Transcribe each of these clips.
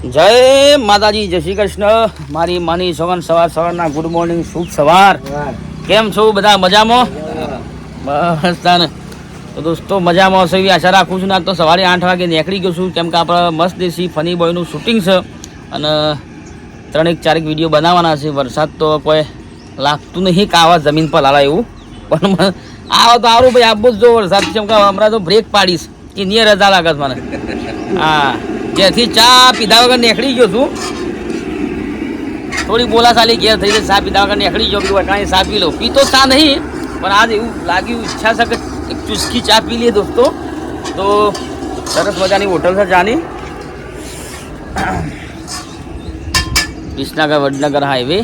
જય માતાજી જય શ્રી કૃષ્ણ. મારી માની સોગન સવાર સવારના ગુડ મોર્નિંગ શુભ સવાર. કેમ છો બધા? મજામાં? બસ તાને. તો દોસ્તો મજામાં હશે એવી આશા રાખું છું ને તો સવારે આઠ વાગે નીકળી ગયો છું. કેમ કે આપણે મસ્ત દેશી ફની બોયનું શૂટિંગ છે. અને ત્રણેક ચારેક વીડિયો બનાવવાના છે. વરસાદ તો કોઈ લાગતું નહીં કે આવા જમીન પર લાલા એવું. પણ આવો તો આવું ભાઈ આપવું જ જો વરસાદ કેમ કે હમણાં તો બ્રેક પાડીશ. કે નિયર રજા લાગે મને હા. જેથી ચા પીધા વગર નીકળી ગયો છું. થોડી બોલાશાલી ઘેર થઈ જાય ચા પીધા વગર નીકળી ગયો કે કાંઈ ચા પી લો પીતો ચા નહીં, પણ આજ એવું લાગ્યું, ઈચ્છા છે કે એક ચુસ્કી ચા પી લઈએ દોસ્તો. તો સરસ મજાની હોટલ છે ચાની વિસનગર, વડનગર હાઈવે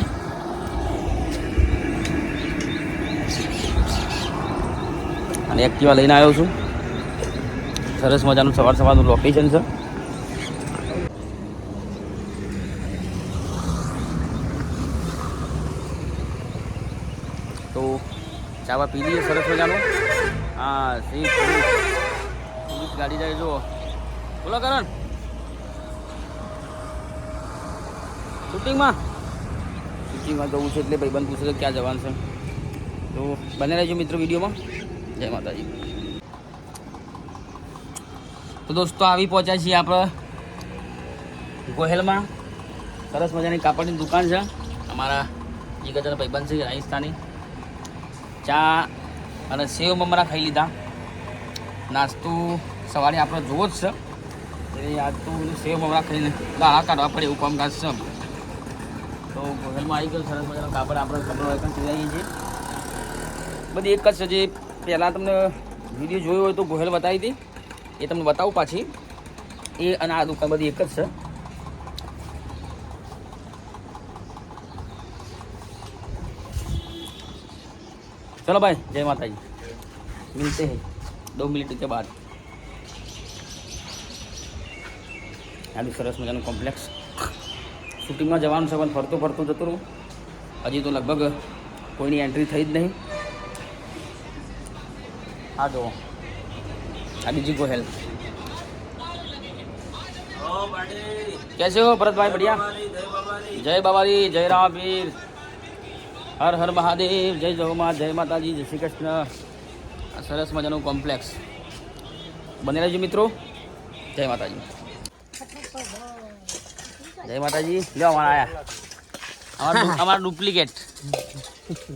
અને એક્ટિવા લઈને આવ્યો છું. સરસ મજાનું સવાર સવારનું લોકેશન છે તો ચાવા પી લઈએ સરસ મજાનું. હા સી ગાડી જાય, જુઓ. બોલો કરણ. શૂટિંગમાં? શૂટિંગમાં જવું છે એટલે ભાઈબંધ પૂછે છે ક્યાં જવાનું છે. તો બને રહેજો મિત્રો વિડીયોમાં. જય માતાજી. તો દોસ્તો, આવી પહોંચ્યા છીએ આપણે ગોહેલમાં. સરસ મજાની કાપડની દુકાન છે. અમારા જીગરના ભાઈબંધ છે રાજસ્થાની ચા અને સેવ મમરા ખાઈ લીધા. નાસ્તો સવારે આપણે જોવો જ છે. એટલે આજ તો સેવ મમરા ખાઈને દાળા કાઢવા પડે એવું કામકાજ છે તો ગોહેલમાં આવી ગયો, સરસ મજાનો કાપડ આપણે કપડો એકમ સિલાઈએ છીએ. બધી એક જ છે જે પહેલાં તમને વીડિયો જોયો હોય તો ગોહેલ બતાવી હતી એ તમને બતાવું પાછી. એ અને આ દુકાન બધી એક જ છે. चलो भाई जय माता जी मिलते हैं दो मिनट के बाद આનું સરસ મજાનું કોમ્પ્લેક્સ શૂટિંગમાં જવાનું છે પણ ફરતું ફરતું જતું રહું હજી તો લગભગ કોઈની એન્ટ્રી થઈ જ નહીં આ જુઓ આ બીજી ગોહેલ कैसे हो भरत भाई बढ़िया जय बाबारी जय रामवीर હર હર મહાદેવ જય જગન્નાથ જય માતાજી જય શ્રી કૃષ્ણ. સરસ મજાનું કોમ્પ્લેક્સ બને રહેજો મિત્રો. જય માતાજી. જય માતાજી. લ્યો અમારા આયા. અમારા અમારા ડુપ્લિકેટ.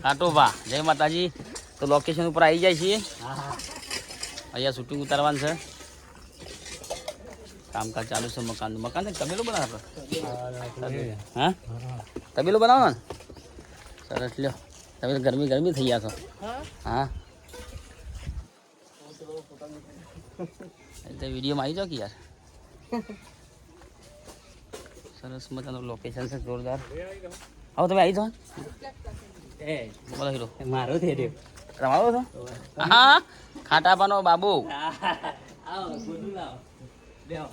કાટોભા. જય માતાજી. તો લોકેશન ઉપર આવી જાય છીએ. અહીંયા શૂટિંગ ઉતારવાનું છે. કામકાજ ચાલુ છે મકાનનું મકાન તબેલો બનાવો? હા તબેલો બનાવો ને? સરસ લ્યો. તમે તો ગરમી ગરમી થઈ ગયા છો. હા? એટલે વિડીયોમાં આવી જાઓ કે યાર. સરસ મજાનું લોકેશન છે જોરદાર. આવો તમે આવી જાઓ. બોલો હીરો. મારો થઈ રહ્યો રમાવો છો? હા. ખાટાપાનો બાબુ.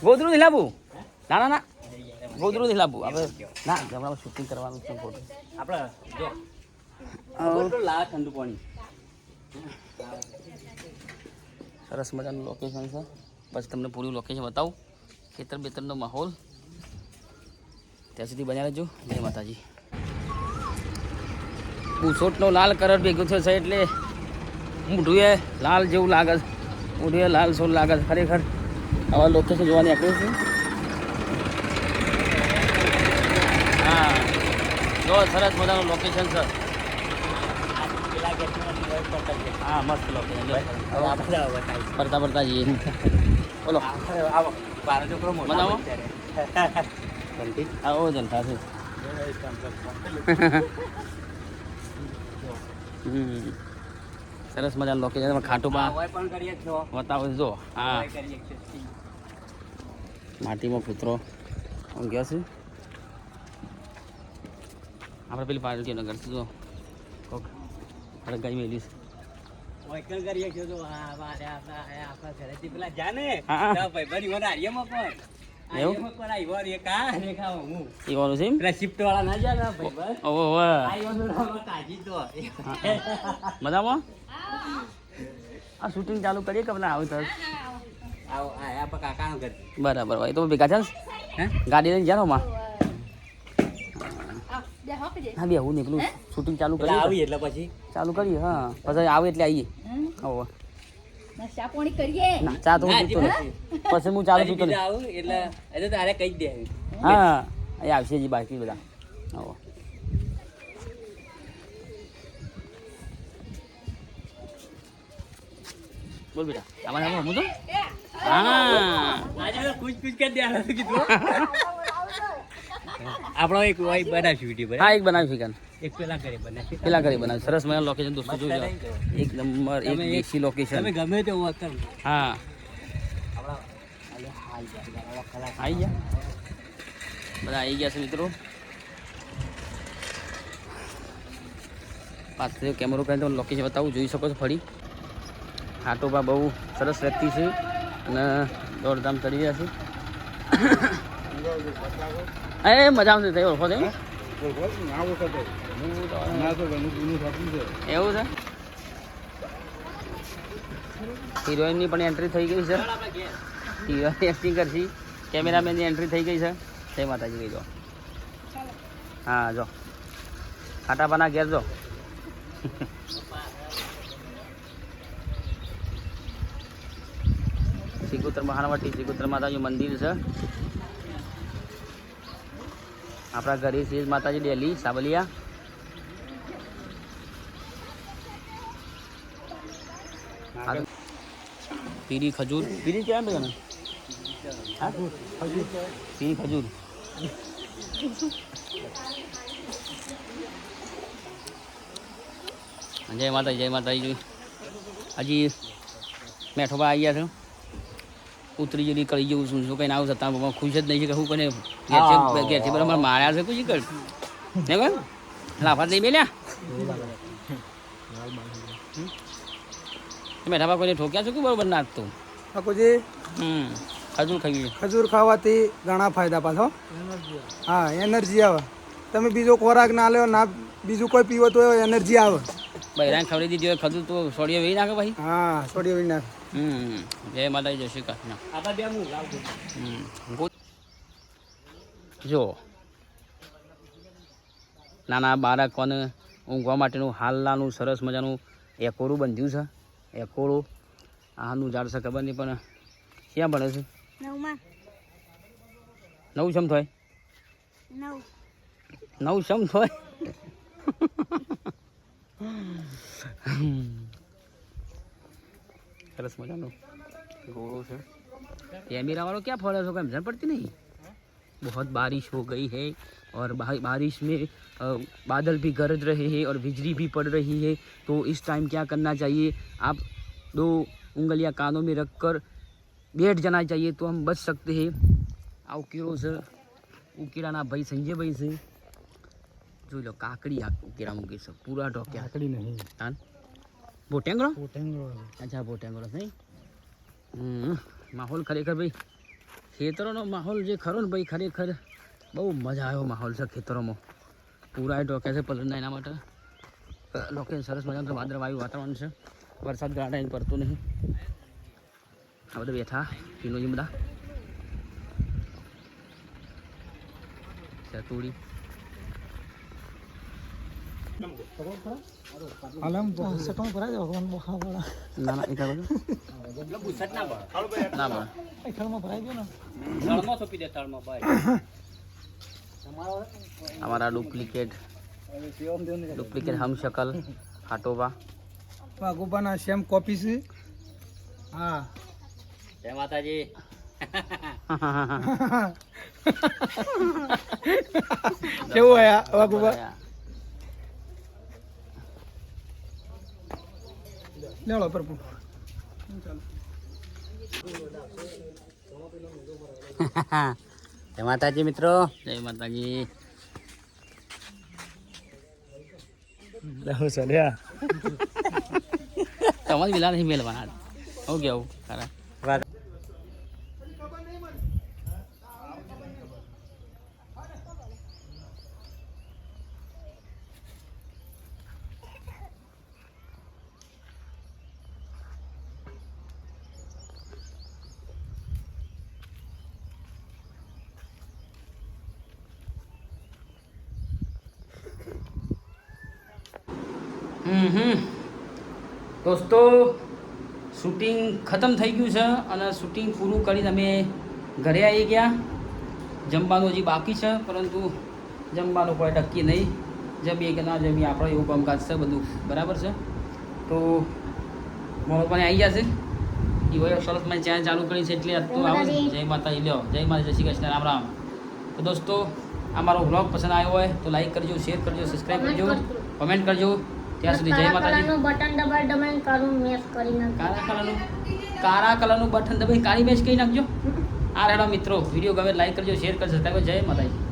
ગોદરું નહીં લાવવું ના ના ના. ગોદરું નહીં લાવવું આપણે ના હમણાં શૂટિંગ કરવાનું છે ફોટો આપણે જો. લા ઠંડુ પાણી. સરસ મજાનું લોકેશન છે. પછી તમને પૂરું લોકેશન બતાવું. ખેતર બેતરનો માહોલ. ત્યાં સુધી બન્યા રહેજો. જય માતાજી. પૂછોટનો લાલ કલર ભેગો થયો છે એટલે મૂઢુએ લાલ જેવું લાગે છે. મૂઢુએ લાલ સોલ લાગે છે. ખરેખર આવા લોકેશન જોવાની આપણે છે હા જો સરસ મજાનું લોકેશન પકડશે હા, મસ્ત લોકેશન ફરતા ફરતા જઈએ. બોલો. આવો જનતા છે. સરસ મજાનું લોકેશન ખાટું બતાવો જો હા. માટીમાં કૂતરો. ગયો છે? આપણે પેલી પાર્ટી નગર. જો કોક અડગાઈ મેલી મજામાં? આ શૂટિંગ ચાલુ કરીએ કે પેલા આવું ઘર. બરાબર ભાઈ તો ભેગા છે? ગાડી લઈને જાણો માં હા બે હું? નીકળું શૂટિંગ ચાલુ કરી આવી એટલે પછી. ચાલુ કરીએ હા. પછી આવે એટલે આવીએ. હમ. ચા પાણી કરીએ. ના ચા તો હું પીતો હજી પછી હું ચાલુ પીતો એટલે એ તો તારે કહી જ દે હા એ આવશે હજી બાકી બધા. હોવે. બોલ બેટા આમાં આમાં રમું તો હા. આજે તો કરી દે કીધું. આપણો એક વાઈ બનાવશું વીડિયો હા બરાબર એક બનાવ્યું શકાય એક પેલા કરી બનાવ્યું પેલા કરી બનાવી સરસ મજાનું લોકેશન દોસ્તો જોજો. એક નંબર એક એક- દેશી લોકેશન તમે ગમે તે વાત કરો. હા. આવી ગયા? બધા આવી ગયા છે મિત્રો. પાછળ કેમેરો કરીને તમને લોકેશન બતાવું જોઈ શકો છો ફરી. હાટોબા બહુ સરસ વ્યક્તિ છે અને દોડધામ કરી રહ્યા છે. એ મજા આવશે ઓળખો એવું છે? હિરોઈનની પણ એન્ટ્રી થઈ ગઈ છે. હિરોઈન એક્ટિંગ કરશી. કેમેરામેનની એન્ટ્રી થઈ ગઈ છે. જય માતાજી કહી જો હા જો. ખાટાપાના ઘેર જો. સિગુતર મહાનવટી સિગુતર માતાજી મંદિર છે. આપણા ઘરે છે માતાજી ડેલી સાબલિયા આગળ પીરી ખજૂર. પીરી ક્યાં બે ને હા? પીરી ખજૂર. જય માતાજી જય માતાજી. હજી મેઠોબા આવી ગયા છે. ઉતરી જેવી કરી જવું શું શું કઈ આવું છતાં બાબા ખુશ જ નહીં છે કે હું કોને ઘેર છે બરાબર માર્યા છે કોઈ કર ને કોઈ લાફા દઈ મેલ્યા? મેઠાબા કોઈને ઠોક્યા છે કે બરોબર નાખતું ઠાકોરજી હમ. ખજૂર ખાવી ખજૂર ખાવાથી ઘણા ફાયદા પાછો. હા એનર્જી આવે. તમે બીજો ખોરાક ના લ્યો ના બીજું કોઈ પીવો તો એનર્જી આવે. બૈરાને ખવડી દીધી હોય ખજૂર તો સોડિયો વેઈ નાખે ભાઈ? હા સોડિયો વિનાર હમ જય માતાજી જય શ્રી કૃષ્ણ. આપણા બે હું લાવજો જો નાના બાળકોને ઊંઘવા માટેનું હાલનાનું સરસ મજાનું એકોરું બંધ્યું છે. એકોરું આનું ઝાડ છે ખબર નહીં પણ ક્યાં બને છે? નવું શમ થાય? નવ. નવું શમ થાય? સરસ મજાનું ગોળો છે कैमरा वालों क्या फॉलो हो समझ पड़ती नहीं बहुत बारिश हो गई है और बा- बारिश में अ, बादल भी गरज रहे हैं और बिजली भी पड़ रही है तो इस टाइम क्या करना चाहिए आप दो उंगलियां कानों में रख कर बैठ जाना चाहिए तो हम बच सकते हैं આ ઉકેળો છે ઉકેળાના ભાઈ સંજયભાઈ છે જોઈ લો કાકડી આ ઉકેળા મૂકી છે પૂરા ઢોક્યા. કાકડી નહીં. તાન? બોટેંગડો પોટેંગો અચ્છા બોટેંગડો નહીં. હમ માહોલ ખરેખર ભાઈ ખેતરોનો માહોલ જે ખરો ને ભાઈ ખરેખર બહુ મજા આવ્યો માહોલ છે ખેતરોમાં. પૂરા ઢોકે છે પલરના એના માટે. લોકેશન સરસ મજાનું વાદળવાયું વાતાવરણ છે. વરસાદ ગાડા પડતો નહીં. આ બધા બેઠા પીનોજી બધા. ચતુડી. Alam bo, sa kamo para jo kon bo hawala. Na na ikar bo. Lo busat na ba. Kalau ba. Na ba. Ay kalma para jo na. Kalma to pide talma ba. અમારા duplicate duplicate હમશકલ હાટોબા પાગુબાના same copy છે હા જય માતાજી કેવું આયા વાગુબા લેવડો પ્રભુ જય માતાજી મિત્રો. જય માતાજી. તમારી વિલા નહીં મેળવાના હું કેવું? ખરા હમ હમ દોસ્તો શૂટિંગ ખતમ થઈ ગયું છે અને શૂટિંગ પૂરું કરીને અમે ઘરે આવી ગયા. જમવાનું હજી બાકી છે પરંતુ જમવાનું કોઈ ટકી નહીં. જમીએ કે ના જમીએ આપણે એવું કામકાજ છે બધું. બરાબર છે? તો મોડો પણ આવી જશે. એ હોય સરસ મેં ચેનલ ચાલુ કરી છે એટલે તો આવો. જય માતાજી. લ્યો. જય માતા જય શ્રી કૃષ્ણ રામ રામ. તો દોસ્તો આ મારો વ્લોગ પસંદ આવ્યો હોય તો લાઈક કરજો શેર કરજો સબસ્ક્રાઈબ કરજો. કમેન્ટ કરજો. ત્યાં સુધી જય માતાજી. નું બટન દબાઈ દબાઈ કાળું મેચ કરી નાખું કાળા કલરનું કાળા કલરનું બટન દબાઈ કાળી મેચ કરી નાખજો. આ રેડો મિત્રો વીડિયો ગમે લાઈક કરજો શેર કરજો સબસ્ક્રાઈબ જય માતાજી.